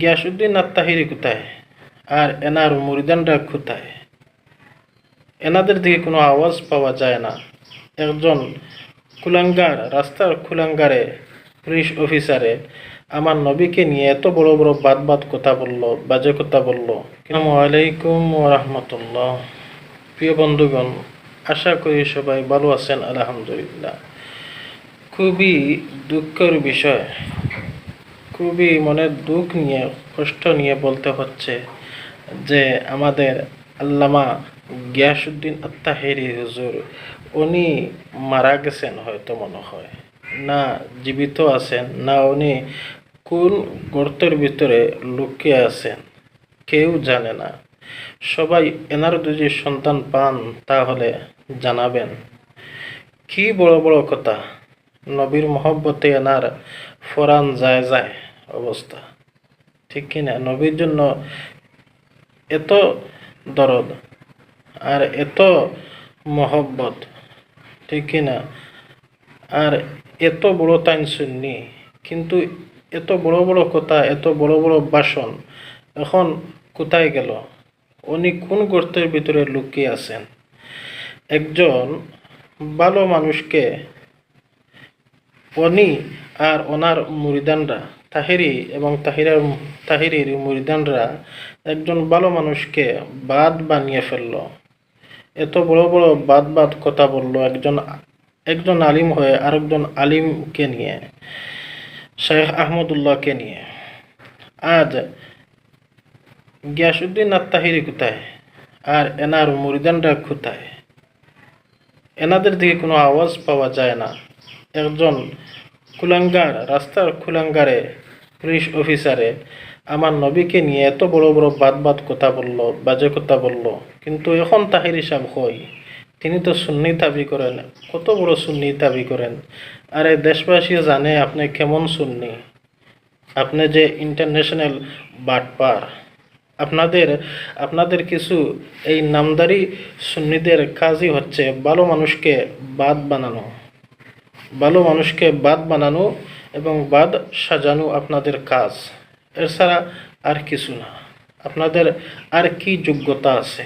গিয়াসুদ্দিন আত্মাহিরি কোথায়? আর এনার মুরিদানরা কোথায়? এনাদের দিকে কোনো আওয়াজ পাওয়া যায় না। একজন কুলাঙ্গার, রাস্তার কুলাঙ্গারে, পুলিশ অফিসারে আমার নবীকে নিয়ে এত বড় বড় বাদ বাদ কথা বলল, বাজে কথা বলল। আসসালামু আলাইকুম রহমতুল্লাহ। প্রিয় বন্ধুগণ, আশা করি সবাই ভালো আছেন, আলহামদুলিল্লাহ। খুবই দুঃখের বিষয় খুবই মনের দুঃখ নিয়ে, কষ্ট নিয়ে বলতে হচ্ছে যে আমাদের আল্লামা গিয়াসুদ্দিন আত্মাহেরি হুজুর, উনি মারা গেছেন হয়তো মনে হয়। না জীবিত আছেন, না উনি কোন গর্তের ভিতরে লুকিয়ে আছেন, কেউ জানে না। সবাই এনার যদি সন্তান পান তাহলে জানাবেন। কি বড় বড় কথা, নবীর মহব্বতে এনার ফরান যায় যায়। অবস্থা। ঠিক কিনা নবীর জন্য এত দরদ আর এত মহব্বত, ঠিক কিনা আর এত বড় তাইন শুননি কিন্তু এত বড় বড় কথা, এত বড় বড় বাসন এখন কোথায় গেল? উনি কোন গর্তের ভিতরে লুকিয়ে আছেন? একজন ভালো মানুষকে উনি আর ওনার মুরিদানরা তাহিরি এবং তাহিরার, তাহিরির মুরিদানরা একজন ভালো মানুষকে বাদ বানিয়ে ফেলল। এত বড় বড় বাদ বাদ কথা বলল একজন একজন আলিম হয়ে আরেকজন আলিমকে নিয়ে, শেখ আহমদুল্লাহকে নিয়ে। আজ গিয়াসুদ্দিন আত্মাহিরি কোথায়? আর এনার মুরিদানরা কোথায়? এনাদের দিকে কোনো আওয়াজ পাওয়া যায় না। একজন কুলাঙ্গার, রাস্তার কুলাঙ্গারে, পুলিশ অফিসারে, আমার নবীকে নিয়ে এত বড় বড় বাদ বাদ কথা বলল, বাজে কথা বলল। কিন্তু এখন তাহির হিসাব হই তিনি তো সুন্নি দাবি করেন। কত বড় সুন্নি দাবি করেন? আরে দেশবাসী জানে আপনি কেমন সুন্নি। আপনি যে ইন্টারন্যাশনাল বাটপার। আপনাদের আপনাদের কিছু এই নামদারি সুন্নিদের কাজই হচ্ছে ভালো মানুষকে বাদ বানানো। ভালো মানুষকে বাদ বানানো এবং বাদ সাজানো আপনাদের কাজ। এছাড়া আর কিছু না। আপনাদের আর কি যোগ্যতা আছে?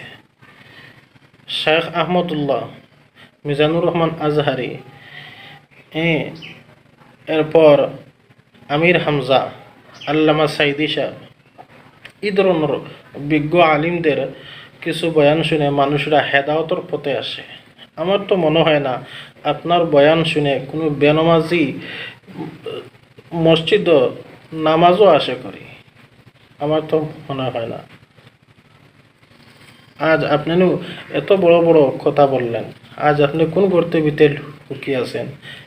শেখ আহমদুল্লাহ মিজানুর রহমান আজহারি এরপর আমির হামজা, আল্লামা সাইদি সাহ এই ধরনের বিজ্ঞ আলিমদের কিছু বয়ান শুনে মানুষরা হেদাওতর পথে আসে। আমার তো মনে হয় না। আপনার বয়ান শুনে কোনো বেনমাজি মসজিদ নামাজও আসে করি। আমার তো মনে হয় না। আজ আপনি এত বড় বড় কথা বললেন। আজ আপনি কোন করতে ভিতরে লুকিয়ে আছেন?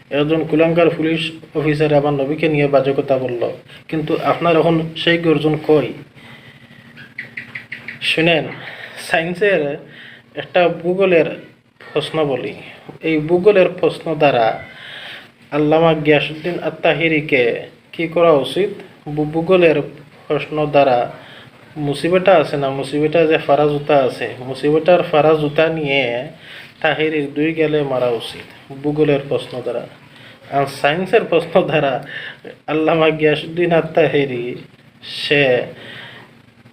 একজন কুলাঙ্কার পুলিশ অফিসার আমার নবীকে নিয়ে বাজে কথা বলল। কিন্তু আপনার এখন সেই গর্জন কই? শুনেন, সায়েন্সের একটা ভূগোলের প্রশ্ন বলি এই ভূগোলের প্রশ্ন দ্বারা আল্লামা গিয়াসুদ্দিন আত্মাহিরিকে কি করা উচিত? ভূগোলের প্রশ্ন দ্বারা মুসিবটা আছে না মুসিবটা যে ফারা জুতা আছে? মুসিবটার ফারা জুতা নিয়ে তাহিরির দুই গেলে মারা উচিত ভূগোলের প্রশ্ন দ্বারা। আর সায়েন্সের প্রশ্ন দ্বারা আল্লামা গিয়াসুদ্দিন আত্মাহিরি সে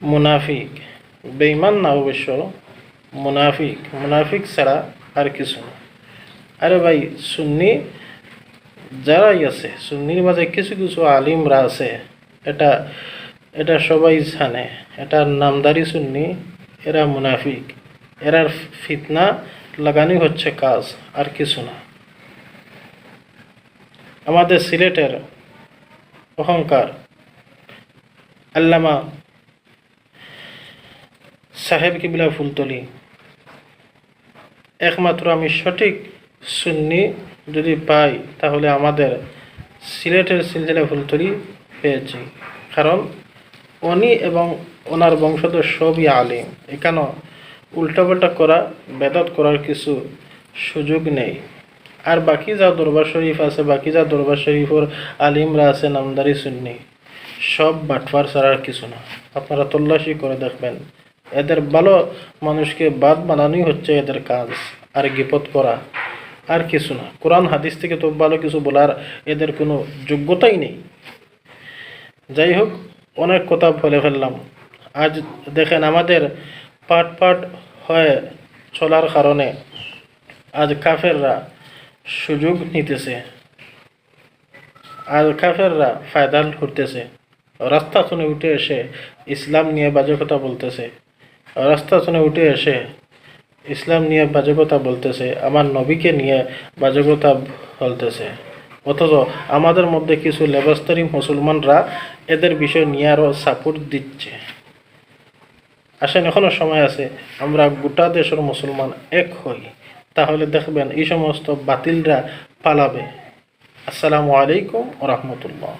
মুনাফিক বেইমান না অবশ্য, মুনাফিক। মুনাফিক ছাড়া আর কিছু না। আরে ভাই, সুন্নি যারাই আছে, সুন্নির মাঝে কিছু কিছু আলিমরা আছে, এটা এটা সবাই জানে। এটা নামদারি সুন্নি, এরা মুনাফিক। এরার ফিতনা লাগানি হচ্ছে কাজ, আর কিছু না। আমাদের সিলেটের অহংকার আল্লামা সাহেব কিবিলা ফুলতলি একমাত্র আমি সঠিক সুন্নি যদি পাই, তাহলে আমাদের সিলেটের সিলসিলা ফুলতলি পেয়েছি কারণ উনি এবং ওনার বংশধর সবই আলিম। এখানে উল্টাপাল্টা করা, বেদাত করার কিছু সুযোগ নেই। আর বাকি যা দরবার শরীফ আছে, বাকি যা দরবার শরীফর আলিমরা আছে, নামদারি সুন্নি, সব বাটফার ছাড়ার কিছু না। আপনারা তল্লাশি করে দেখবেন। এদের ভালো মানুষকে বাদ বানানোই হচ্ছে এদের কাজ, আর গিপত করা, আর কিছু না। কোরআন হাদিস থেকে তো ভালো কিছু বলার এদের কোনো যোগ্যতাই নেই। যাই হোক, অনেক কথা বলে ফেললাম। আজ দেখেন আমাদের পাট পাট হয়ে চলার কারণে আজ কাফেররা সুযোগ নিতেছে। আর কাফেররা ফায়দা করতেছে। রাস্তা শুনে উঠে এসে ইসলাম নিয়ে বাজে কথা বলতেছে। রাস্তা শুনে উঠে এসে ইসলাম নিয়ে বাজে কথা বলতেছে, আমার নবীকে নিয়ে বাজে কথা বলতেছে। অথচ আমাদের মধ্যে কিছু লেবাস্তারি মুসলমানরা এদের বিষয় নিয়ে আরও সাপোর্ট দিচ্ছে। আসেন, এখনও সময় আছে, আমরা গোটা দেশের মুসলমান এক হই। তাহলে দেখবেন এই সমস্ত বাতিলরা পালাবে। আসসালামু আলাইকুম রহমতুল্লাহ।